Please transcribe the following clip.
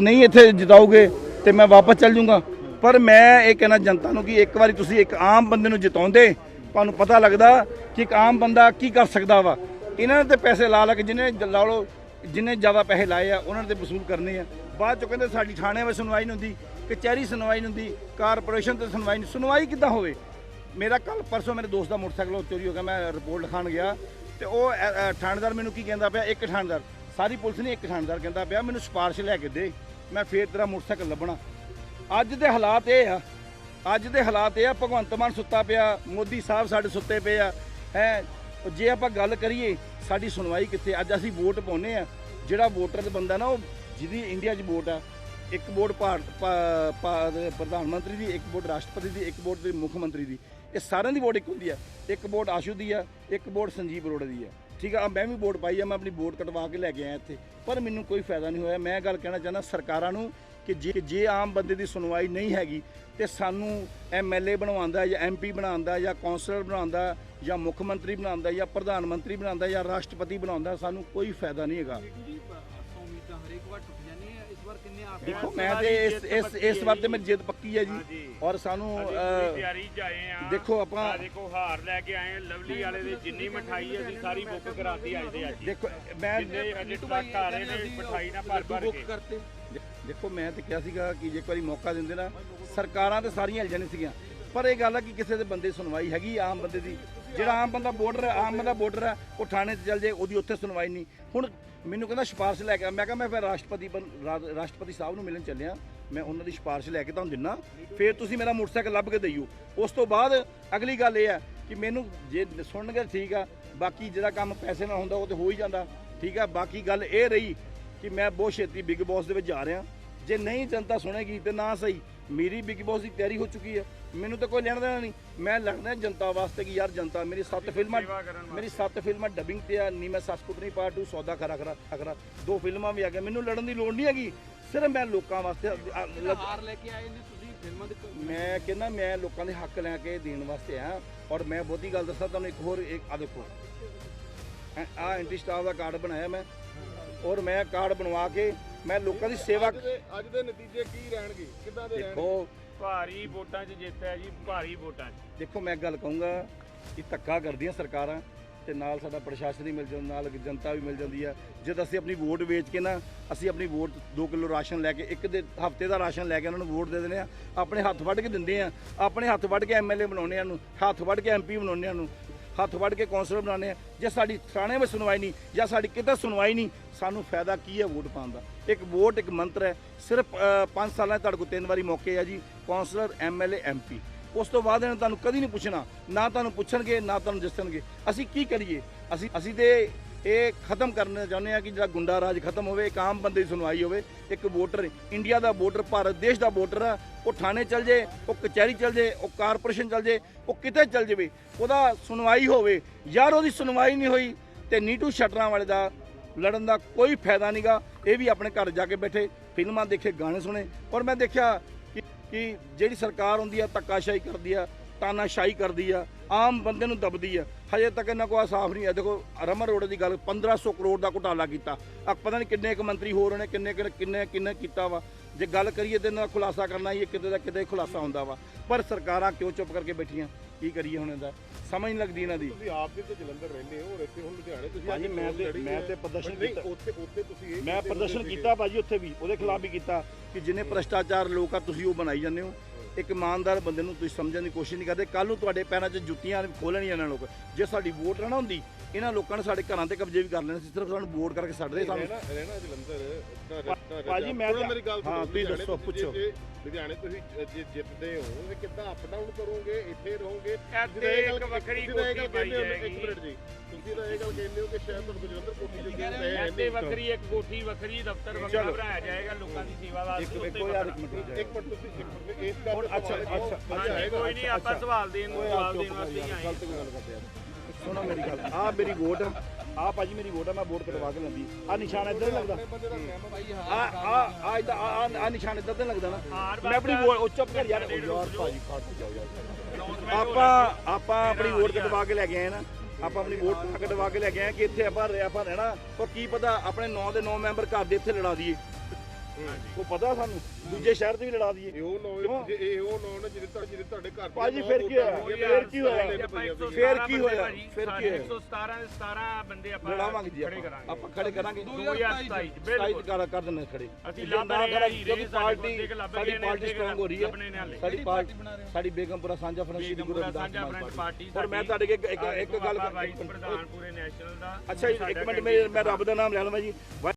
ਨਹੀਂ ਇੱਥੇ ਜਿਤਾਓਗੇ ਤੇ ਮੈਂ ਵਾਪਸ ਚੱਲ ਜਾਊਂਗਾ ਪਰ ਮੈਂ ਇਹ ਕਹਿਣਾ ਜਨਤਾ ਨੂੰ ਕਿ ਇੱਕ ਵਾਰੀ ਤੁਸੀਂ ਇੱਕ ਆਮ ਬੰਦੇ ਨੂੰ ਜਿਤਾਉਂਦੇ, ਤੁਹਾਨੂੰ ਪਤਾ ਲੱਗਦਾ ਕਿ ਇੱਕ ਆਮ ਬੰਦਾ ਕੀ ਕਰ ਸਕਦਾ ਵਾ। ਇਹਨਾਂ ਨੇ ਤੇ ਪੈਸੇ ਲਾ ਲਾ ਕੇ ਜਿਹਨੇ ਲਾ ਲਓ ਜਿੰਨੇ ਜ਼ਿਆਦਾ ਪੈਸੇ ਲਾਏ ਆ, ਉਹਨਾਂ ਨੇ ਤੇ ਵਸੂਲ ਕਰਨੇ ਆ। ਬਾਅਦ ਚੋਂ ਕਹਿੰਦੇ ਸਾਡੀ ਥਾਣੇ ਵਿੱਚ ਸੁਣਵਾਈ ਨਹੀਂ ਹੁੰਦੀ, ਕਚਹਿਰੀ ਸੁਣਵਾਈ ਨਹੀਂ ਹੁੰਦੀ, ਕਾਰਪੋਰੇਸ਼ਨ ਤੇ ਸੁਣਵਾਈ ਨਹੀਂ, ਸੁਣਵਾਈ ਕਿੱਦਾਂ ਹੋਵੇ? ਮੇਰਾ ਕੱਲ ਪਰਸੋਂ ਮੇਰੇ ਦੋਸਤ ਦਾ ਮੋਟਰਸਾਈਕਲ ਚੋਰੀ ਹੋ ਗਿਆ, ਮੈਂ ਰਿਪੋਰਟ ਲਿਖਾਣ ਗਿਆ ਤੇ ਉਹ ਥਾਣੇਦਾਰ ਮੈਨੂੰ ਕੀ ਕਹਿੰਦਾ ਪਿਆ, ਇੱਕ ਥਾਣੇਦਾਰ ਸਾਰੀ ਪੁਲਿਸ ਨੇ ਇੱਕ ਥਾਣੇਦਾਰ ਕਹਿੰਦਾ ਪਿਆ, ਮੈਨੂੰ ਸਿਫਾਰਿਸ਼ ਲੈ ਕੇ ਦੇ, ਮੈਂ ਫੇਰ ਤੇਰਾ ਮੋਟਰਸਾਈਕਲ ਲੱਭਣਾ। ਅੱਜ ਦੇ ਹਾਲਾਤ ਇਹ ਆ, ਅੱਜ ਦੇ ਹਾਲਾਤ ਇਹ ਆ, ਭਗਵੰਤ ਮਾਨ ਸੁੱਤਾ ਪਿਆ, ਮੋਦੀ ਸਾਹਿਬ ਸਾਡੇ ਸੁੱਤੇ ਪਏ ਆ। ਹੈ, ਜੇ ਆਪਾਂ ਗੱਲ ਕਰੀਏ, ਸਾਡੀ ਸੁਣਵਾਈ ਕਿੱਥੇ ਅੱਜ ਅਸੀਂ ਵੋਟ ਪਾਉਨੇ ਆ, ਜਿਹੜਾ ਵੋਟਰ ਦਾ ਬੰਦਾ ਨਾ, ਉਹ ਜਿਹਦੀ ਇੰਡੀਆ 'ਚ ਵੋਟ ਆ, ਇੱਕ ਵੋਟ ਭਾਰਤ ਪ੍ਰਧਾਨ ਮੰਤਰੀ ਦੀ, ਇੱਕ ਵੋਟ ਰਾਸ਼ਟਰਪਤੀ ਦੀ, ਇੱਕ ਵੋਟ ਮੁੱਖ ਮੰਤਰੀ ਦੀ, ਇਹ ਸਾਰਿਆਂ ਦੀ ਵੋਟ ਇੱਕ ਹੁੰਦੀ ਆ। ਇੱਕ ਵੋਟ ਆਸ਼ੂ ਦੀ ਆ, ਇੱਕ ਵੋਟ ਸੰਜੀਵ ਅਰੋੜਾ ਦੀ ਆ। ਠੀਕ ਆ ਮੈਂ ਵੀ ਵੋਟ ਪਾਈ ਆ, ਮੈਂ ਆਪਣੀ ਵੋਟ ਕਟਵਾ ਕੇ ਲੈ ਕੇ ਆਇਆ ਇੱਥੇ। ਪਰ ਮੈਨੂੰ ਕੋਈ ਫਾਇਦਾ ਨਹੀਂ ਹੋਇਆ। ਮੈਂ ਗੱਲ ਕਹਿਣਾ ਚਾਹੁੰਦਾ, ਸਰਕਾਰਾਂ ਨੂੰ ਕਿ ਜੇ ਜੇ ਆਮ ਬੰਦੇ ਦੀ ਸੁਣਵਾਈ ਨਹੀਂ ਹੈਗੀ, ਤੇ ਸਾਨੂੰ ਐਮਐਲਏ ਬਣਵਾਉਂਦਾ ਜਾਂ ਐਮਪੀ ਬਣਾਉਂਦਾ ਜਾਂ ਕੌਂਸਲਰ ਬਣਾਉਂਦਾ ਜਾਂ ਮੁੱਖ ਮੰਤਰੀ ਬਣਾਉਂਦਾ ਜਾਂ ਪ੍ਰਧਾਨ ਮੰਤਰੀ ਬਣਾਉਂਦਾ ਜਾਂ ਰਾਸ਼ਟਰਪਤੀ ਬਣਾਉਂਦਾ, ਸਾਨੂੰ ਕੋਈ ਫਾਇਦਾ ਨਹੀਂ ਹੈਗਾ। ਜੀ ਉਮੀਦਾਂ ਹਰੇਕ ਵਾਰ ਟੁੱਟ ਜਾਂਦੀਆਂ ਹੈ। ਇਸ ਵਾਰ ਕਿੰਨੇ ਆਸ ਦੇਖੋ ਮੈਂ ਤੇ ਇਸ ਇਸ ਇਸ ਵਾਰ ਤੇ ਮੇਰੀ ਜਿੱਦ ਪੱਕੀ ਹੈ ਜੀ। ਔਰ ਸਾਨੂੰ ਤਿਆਰੀ ਚ ਆਏ ਆ। ਦੇਖੋ ਆਪਾਂ- ਦੇਖੋ ਹਾਰ ਲੈ ਕੇ ਆਏ ਆ। ਲਵਲੀ ਵਾਲੇ ਦੇ ਜਿੰਨੀ ਮਠਾਈ ਅਸੀਂ ਸਾਰੀ ਬੁੱਕ ਕਰਾਤੀ ਅੱਜ ਦੇ ਅੱਜ। ਦੇਖੋ ਮੈਂ ਜਿੰਨੇ ਟਰੱਕ ਆ ਰਹੇ ਨੇ ਮਠਾਈ ਨਾਲ ਭਰ ਭਰ ਬੁੱਕ ਕੇ। ਦੇਖੋ ਮੈਂ ਤੇ ਕਿਹਾ ਸੀਗਾ ਕਿ ਜੇ ਇੱਕ ਵਾਰੀ ਮੌਕਾ ਦਿੰਦੇ ਨਾ ਸਰਕਾਰਾਂ ਤੇ ਸਾਰੀਆਂ ਹਿਲ ਜਾਣੀ ਸੀਗੀਆਂ। ਪਰ ਇਹ ਗੱਲ ਆ ਕਿ ਕਿਸੇ ਦੇ ਬੰਦੇ ਦੀ ਸੁਣਵਾਈ ਹੈਗੀ ਆਮ ਬੰਦੇ ਦੀ। ਜਿਹੜਾ ਆਮ ਬੰਦਾ ਵੋਟਰ ਆਮ ਬੰਦਾ ਵੋਟਰ ਹੈ, ਉਹ ਥਾਣੇ 'ਚ ਚੱਲ ਜੇ ਉਹਦੀ ਉੱਥੇ ਸੁਣਵਾਈ ਨਹੀਂ। ਹੁਣ ਮੈਨੂੰ ਕਹਿੰਦਾ ਸਿਫਾਰਿਸ਼ ਲੈ ਕੇ ਆ। ਮੈਂ ਕਿਹਾ ਮੈਂ ਫਿਰ ਰਾਸ਼ਟਰਪਤੀ ਬਣ- ਰਾ- ਰਾਸ਼ਟਰਪਤੀ ਸਾਹਿਬ ਨੂੰ ਮਿਲਣ ਚੱਲਿਆ। ਮੈਂ ਉਹਨਾਂ ਦੀ ਸਿਫਾਰਿਸ਼ ਲੈ ਕੇ ਤੁਹਾਨੂੰ ਦਿੰਨਾ। ਫਿਰ ਤੁਸੀਂ ਮੇਰਾ ਮੋਟਰਸਾਈਕਲ ਲੱਭ ਕੇ ਦਈਓ। ਉਸ ਤੋਂ ਬਾਅਦ ਅਗਲੀ ਗੱਲ ਇਹ ਆ ਕਿ ਮੈਨੂੰ ਜੇ ਸੁਣਨਗੇ ਠੀਕ ਆ। ਬਾਕੀ ਜਿਹੜਾ ਕੰਮ ਪੈਸੇ ਨਾਲ ਹੁੰਦਾ, ਉਹ ਤੇ ਹੋ ਹੀ ਜਾਂਦਾ। ਠੀਕ ਆ? ਬਾਕੀ ਗੱਲ ਇਹ ਰਹੀ ਕਿ ਮੈਂ ਬਹੁਤ ਛੇਤੀ ਬਿਗ ਬੌਸ ਦੇ ਵਿੱਚ ਜਾ ਰਿਹਾ। ਜੇ ਨਹੀਂ ਜਨਤਾ ਸੁਣੇਗੀ ਤੇ ਨਾ ਸਹੀ। ਮੇਰੀ ਬਿਗ ਬੌਸ ਦੀ ਤਿਆਰੀ ਹੋ ਚੁੱਕੀ ਹੈ। ਮੈਨੂੰ ਤਾਂ ਕੋਈ ਲੈਣਾ ਦੇਣਾ ਨਹੀਂ। ਮੈਂ ਲੜਨਾ ਜਨਤਾ ਵਾਸਤੇ ਕਿ ਯਾਰ ਜਨਤਾ ਮੇਰੀ ਸੱਤ ਫਿਲਮਾਂ। ਮੇਰੀ ਸੱਤ ਫਿਲਮਾਂ ਡਬਿੰਗ ਤੇ ਆ ਨੀ ਮੈਂ ਸੱਸ ਕੁੱਟਣੀ ਪਾਰਟ 2 ਸੌਦਾ ਖਰਾ ਖਰਾ ਖਰਾ। ਦੋ ਫਿਲਮਾਂ ਵੀ ਆ ਗਈਆਂ। ਮੈਨੂੰ ਲੜਨ ਦੀ ਲੋੜ ਨਹੀਂ ਹੈਗੀ। ਸਿਰਫ ਮੈਂ ਲੋਕਾਂ ਵਾਸਤੇ ਹਾਰ ਲੈ ਕੇ ਆਏ ਨੇ ਤੁਸੀਂ ਫਿਲਮਾਂ ਦੇ ਮੈਂ ਕਹਿੰਦਾ ਮੈਂ ਲੋਕਾਂ ਦੇ ਹੱਕ ਲੈ ਕੇ ਦੇਣ ਵਾਸਤੇ ਆ। ਔਰ ਮੈਂ ਬਹੁਤੀ ਗੱਲ ਦੱਸਾਂ ਤੁਹਾਨੂੰ ਇੱਕ ਹੋਰ ਇੱਕ ਆ ਦੇਖੋ। ਆ ਐਂਟੀ ਸਟਾਫ ਦਾ ਕਾਰਡ ਬਣਾਇਆ ਮੈਂ। ਔਰ ਮੈਂ ਕਾਰਡ ਬਣਵਾ ਕੇ ਮੈਂ ਲੋਕਾਂ ਦੀ ਸੇਵਾ ਅੱਜ ਦੇ ਅੱਜ ਦੇ ਨਤੀਜੇ ਕੀ ਰਹਿਣਗੇ? ਕਿੱਦਾਂ ਦੇ ਰਹਿਣਗੇ? ਦੇਖੋ ਭਾਰੀ ਵੋਟਾਂ 'ਚ ਜਿੱਤ ਹੈ ਜੀ ਭਾਰੀ ਵੋਟਾਂ 'ਚ। ਦੇਖੋ ਮੈਂ ਗੱਲ ਕਹੂੰਗਾ ਕਿ ਧੱਕਾ ਕਰਦੀਆਂ ਸਰਕਾਰਾਂ ਤੇ ਨਾਲ ਸਾਡਾ ਪ੍ਰਸ਼ਾਸਨ ਹੀ ਮਿਲ ਜਾਂਦਾ ਨਾਲ ਜਨਤਾ ਵੀ ਮਿਲ ਜਾਂਦੀ ਆ। ਜਦ ਅਸੀਂ ਆਪਣੀ ਵੋਟ ਵੇਚ ਕੇ ਨਾ ਅਸੀਂ ਆਪਣੀ ਵੋਟ 2 ਕਿਲੋ ਰਾਸ਼ਨ ਲੈ ਕੇ ਇੱਕ ਦੇ ਹਫ਼ਤੇ ਦਾ ਰਾਸ਼ਨ ਲੈ ਕੇ ਉਹਨਾਂ ਨੂੰ ਵੋਟ ਦੇ ਦਿੰਦੇ ਆ। ਆਪਣੇ ਹੱਥ ਵੱਢ ਕੇ ਦਿੰਦੇ ਆ। ਆਪਣੇ ਹੱਥ ਵੱਢ ਕੇ ਐਮਐਲਏ ਬਣਾਉਂਦੇ ਆ ਨੂੰ ਹੱਥ ਵੱਢ ਕੇ ਐਮਪੀ ਬਣਾਉਂਦੇ ਆ ਨੂੰ ਹੱਥ ਵੱਢ ਕੇ ਕੌਂਸਲਰ ਬਣਾਉਂਦੇ ਆ। ਜੇ ਸਾਡੀ ਥਾਣੇ ਵਿੱਚ ਸੁਣਵਾਈ ਨਹੀਂ, ਜਾਂ ਸਾਡੀ ਕਿਤੇ ਸੁਣਵਾਈ ਨਹੀਂ, ਸਾਨੂੰ ਫਾਇਦਾ ਕੀ ਹੈ ਵੋਟ ਪਾਉਣ ਦਾ? ਇੱਕ ਵੋਟ, ਇੱਕ ਮੰਤਰ ਹੈ। ਸਿਰਫ 5 ਸਾਲਾਂ 'ਚ ਤੁਹਾਡੇ ਕੋਲ ਤਿੰਨ ਵਾਰੀ ਮੌਕੇ ਆ ਜੀ, ਕੌਂਸਲਰ ਐਮਐਲਏ ਐਮਪੀ ਉਸ ਤੋਂ ਬਾਅਦ ਇਹਨਾਂ ਤੁਹਾਨੂੰ ਕਦੀ ਨਹੀਂ ਪੁੱਛਣਾ। ਨਾ ਤੁਹਾਨੂੰ ਪੁੱਛਣਗੇ, ਨਾ ਤੁਹਾਨੂੰ ਦੱਸਣਗੇ। ਅਸੀਂ ਕੀ ਕਰੀਏ? ਅਸੀਂ ਅਸੀਂ ਤੇ ਇਹ ਖਤਮ ਕਰਨਾ ਚਾਹੁੰਦੇ ਆ ਕਿ ਜਿਹੜਾ ਗੁੰਡਾ ਰਾਜ ਖਤਮ ਹੋਵੇ, ਇੱਕ ਆਮ ਬੰਦੇ ਦੀ ਸੁਣਵਾਈ ਹੋਵੇ, ਇੱਕ ਵੋਟਰ, ਇੰਡੀਆ ਦਾ ਵੋਟਰ, ਭਾਰਤ ਦੇਸ਼ ਦਾ ਵੋਟਰ ਆ, ਉਹ ਥਾਣੇ ਚਲ ਜੇ, ਉਹ ਕਚਹਿਰੀ ਚਲ ਜੇ, ਉਹ ਕਾਰਪੋਰੇਸ਼ਨ ਚਲ ਜੇ, ਉਹ ਕਿਤੇ ਚਲ ਜਾਵੇ, ਉਹਦਾ ਸੁਣਵਾਈ ਹੋਵੇ। ਯਾਰ, ਉਹਦੀ ਸੁਣਵਾਈ ਨਹੀਂ ਹੋਈ ਤੇ ਨੀਟੂ ਸ਼ਟਰਾਂ ਵਾਲੇ ਦਾ ਲੜਨ ਦਾ ਕੋਈ ਫਾਇਦਾ ਨਹੀਂਗਾ ਇਹ ਵੀ ਆਪਣੇ ਘਰ ਜਾ ਕੇ ਬੈਠੇ, ਫਿਲਮਾਂ ਦੇਖੇ, ਗਾਣੇ ਸੁਣੇ। ਔਰ ਮੈਂ ਦੇਖਿਆ ਕਿ ਕਿ ਜਿਹੜੀ ਸਰਕਾਰ ਹੁੰਦੀ ਆ, ਧੱਕਾਸ਼ਾਹੀ ਕਰਦੀ ਆ ਤਾਨਾਸ਼ਾਹੀ ਕਰਦੀ ਆ ਆਮ ਬੰਦੇ ਨੂੰ ਦਬਦੀ ਆ। ਹਜੇ ਤੱਕ ਇਹਨਾਂ ਕੋਲ ਸਾਫ਼ ਨਹੀਂ ਆ ਦੇਖੋ ਰਮਨ ਰੋਡ ਦੀ ਗੱਲ 1500 ਕਰੋੜ ਦਾ ਘੁਟਾਲਾ ਕੀਤਾ। ਆ ਪਤਾ ਨਹੀਂ ਕਿੰਨੇ ਕੁ ਮੰਤਰੀ ਹੋਰ ਹੋਣੇ ਕਿੰਨੇ ਕਿੰਨੇ- ਕਿੰਨੇ ਕਿੰਨੇ ਕੀਤਾ ਵਾ। ਜੇ ਗੱਲ ਕਰੀਏ ਤੇ ਇਹਨਾਂ ਦਾ ਖੁਲਾਸਾ ਕਰਨਾ ਹੀ ਕਿਤੇ ਦਾ ਕਿਤੇ ਖੁਲਾਸਾ ਹੁੰਦਾ ਵਾ। ਪਰ ਸਰਕਾਰਾਂ ਕਿਉਂ ਚੁੱਪ ਕਰਕੇ ਬੈਠੀਆਂ? ਕੀ ਕਰੀਏ ਹੁਣ ਇਹਦਾ? ਸਮਝ ਨਹੀਂ ਲੱਗਦੀ ਇਹਨਾਂ ਦੀ। ਤੁਸੀਂ ਆਪ ਵੀ ਤੇ ਜਲੰਧਰ ਰਹਿੰਦੇ ਹੋ ਔਰ ਇੱਥੇ ਹੁਣ ਲੁਧਿਆਣੇ ਤੁਸੀਂ ਭਾਜੀ, ਮੈਂ ਤੇ- ਮੈਂ ਪ੍ਰਦਰਸ਼ਨ ਨਹੀਂ, ਕੀਤਾ। ਉੱਥੇ ਉੱਥੇ ਤੁਸੀਂ ਇਹ ਮੈਂ ਪ੍ਰਦਰਸ਼ਨ ਕੀਤਾ ਭਾਜੀ ਉੱਥੇ ਵੀ ਉਹਦੇ ਖਿਲਾਫ ਵੀ ਕੀਤਾ। ਕਿ ਜਿੰਨੇ ਭ੍ਰਸ਼ਟਾਚਾਰ ਲੋਕ ਆ ਤੁਸੀਂ ਉਹ ਬਣਾਈ ਜਾਂਦੇ ਹੋ। ਇੱਕ ਇਮਾਨਦਾਰ ਬੰਦੇ ਨੂੰ ਤੁਸੀਂ ਸਮਝਣ ਦੀ ਕੋਸ਼ਿਸ਼ ਨਹੀਂ ਕਰਦੇ। ਕੱਲ ਨੂੰ ਤੁਹਾਡੇ ਪੈਰਾਂ 'ਚ ਜੁੱਤੀਆਂ ਖੋਲਣੀਆਂ ਇਹਨਾਂ ਲੋਕ। ਜੇ ਸਾਡੀ ਵੋਟ ਨਾ ਹੁੰਦੀ ਇਹਨਾਂ ਲੋਕਾਂ ਨੇ ਸਾਡੇ ਘਰਾਂ ਤੇ ਕਬਜ਼ੇ ਵੀ ਕਰ ਲੈਣੇ ਸੀ ਸਿਰਫ ਸਾਨੂੰ ਵੋਟ ਕਰਕੇ ਛੱਡਦੇ ਸਾਨੂੰ। ਰਹਿਣਾ ਰਹਿਣਾ ਜਲੰਧਰ ਭਾਜੀ, ਮੈਂ ਮੇਰੀ ਗੱਲ ਹਾਂ, ਤੁਸੀਂ ਦੱਸੋ, ਪੁੱਛੋ। ਲੁਧਿਆਣੇ ਤੁਸੀਂ ਜ- ਜਿੱਤਦੇ ਹੋ ਤੇ ਕਿੱਦਾਂ ਅਪ ਡਾਊਨ ਕਰੋਗੇ ਇੱਥੇ ਰਹੋਗੇ? ਇੱਕ ਵੱਖਰੀ ਕੋਠੀ ਪਾਈ ਹੋ ਇੱਕ ਜਾਏਗੀ। ਮਿੰਟ ਜੀ। ਤੁਸੀਂ ਤਾਂ ਇਹ ਗੱਲ ਕਹਿੰਦੇ ਹੋ ਕਿ ਸ਼ਾਇਦ ਕੋਲ ਜਲੰਧਰ ਕੋਠੀ ਜਿੱਤੀ ਇੱਥੇ ਵੱਖਰੀ ਇੱਕ ਕੋਠੀ ਵੱਖਰੀ ਦਫ਼ਤਰ ਵੱਖਰਾ। ਬਣਾਇਆ ਜਾਏਗਾ ਲੋਕਾਂ ਦੀ ਸੇਵਾ ਵਾਸਤੇ ਇੱਕ ਉੱਤੇ ਵੱਖਰਾ। ਇੱਕ ਮਿੰਟ ਤੁਸੀਂ ਇੱਕ ਮਿੰਟ ਇਸ ਗੱਲ ਹੁਣ ਅੱਛਾ, ਅੱਛਾ, ਹਾਂਜੀ। ਕੋਈ ਨਹੀਂ ਆਪਾਂ ਸਵਾਲ ਦੇਣ ਨੂੰ ਜਵਾਬ ਦੇਣ ਵਾਸਤੇ ਹੀ ਆਏ ਗਲਤ ਗੱਲ ਕਰਦੇ ਆ। ਸੁਣੋ ਮੇਰੀ ਗੱਲ ਆ ਮੇਰੀ ਵੋਟ ਆ ਭਾਜੀ ਮੇਰੀ ਵੋਟ ਆ ਮੈਂ ਵੋਟ ਕਟਵਾ ਕੇ ਲੈਂਦੀ। ਆ ਨਿਸ਼ਾਨ ਇੱਧਰ ਨਹੀਂ ਲੱਗਦਾ। ਦਾ ਆ ਆ ਆ ਇੱਧਰ- ਆ ਨਿਸ਼ਾਨ ਇੱਧਰ ਤੇ ਲੱਗਦਾ ਨਾ। ਹਾਰ ਮੈਂ ਆਪਣੀ ਵੋਟ ਉਹ ਚੁੱਪ ਕਰ ਯਾਰ ਯਾਰ ਭਾਜੀ ਕੱਟ ਜਾਓ ਯਾਰ। ਆਪਾਂ ਆਪਾਂ ਆਪਣੀ ਵੋਟ ਕਟਵਾ ਕੇ ਲੈ ਕੇ ਆਏ ਨਾ। ਆਪਾਂ ਆਪਣੀ ਵੋਟ ਤਾਂ ਕਟਵਾ ਕੇ ਲੈ ਕੇ ਆਏ ਕਿ ਇੱਥੇ ਆਪਾਂ ਆਪਾਂ ਰਹਿਣਾ। ਉਹ ਕੀ ਪਤਾ, ਆਪਣੇ 9 ਦੇ 9 ਮੈਂਬਰ ਘਰ ਦੇ ਇੱਥੇ ਲੜਾ ਦਈਏ। ਉਹ ਪਤਾ ਸਾਨੂੰ ਦੂਜੇ ਸ਼ਹਿਰ ਤੇ ਵੀ ਲੜਾ ਦਈਏ। ਇਹੋ ਨੌ ਜੇ ਇਹੋ ਨੌ ਨੇ ਜਿਹਦੇ ਤੁਹਾਡੇ ਜਿਹਦੇ ਤੁਹਾਡੇ ਘਰ ਭਾਜੀ ਨੌ ਫਿਰ ਕੀ ਹੋਇਆ? ਫਿਰ ਕੀ ਹੋਇਆ? ਫਿਰ ਕੀ ਹੋਇਆ? ਫਿਰ ਕੀ ਹੋਇਆ? 117 ਦੇ 17 ਬੰਦੇ ਆਪਾਂ ਲੜਾਵਾਂਗੇ ਜੀ ਖੜੇ ਆਪਾਂ। ਕਰਾਂਗੇ। ਆਪਾਂ ਖੜੇ ਕਰਾਂਗੇ। 2027 ਸਾਈਡ ਬਿਲਕੁਲ। ਕਰ ਕਰ ਦਿੰਦੇ ਖੜੇ। ਅਸੀਂ ਲੱਭ ਨਾ ਰਹੇ ਹਾਂ ਪਾਰਟੀ ਸਾਡੀ ਨੇ, ਪਾਰਟੀ ਸਟਰੋਂਗ ਹੋ ਰਹੀ ਨੇ ਹੈ। ਸਾਡੀ ਪਾਰਟੀ ਸਾਡੀ ਬੇਗਮਪੁਰਾ ਸਾਂਝਾ front Shri Guru Ravidas front party. ਔਰ ਮੈਂ ਤੁਹਾਡੇ ਅੱਗੇ ਇੱਕ ਗੱਲ ਪ੍ਰਧਾਨ ਪੂਰੇ ਨੈਸ਼ਨਲ ਦਾ। ਅੱਛਾ ਜੀ, ਇੱਕ ਮਿੰਟ ਮੈਂ ਰੱਬ ਦਾ ਨਾਮ ਲੈ ਲਵਾਂ ਜੀ।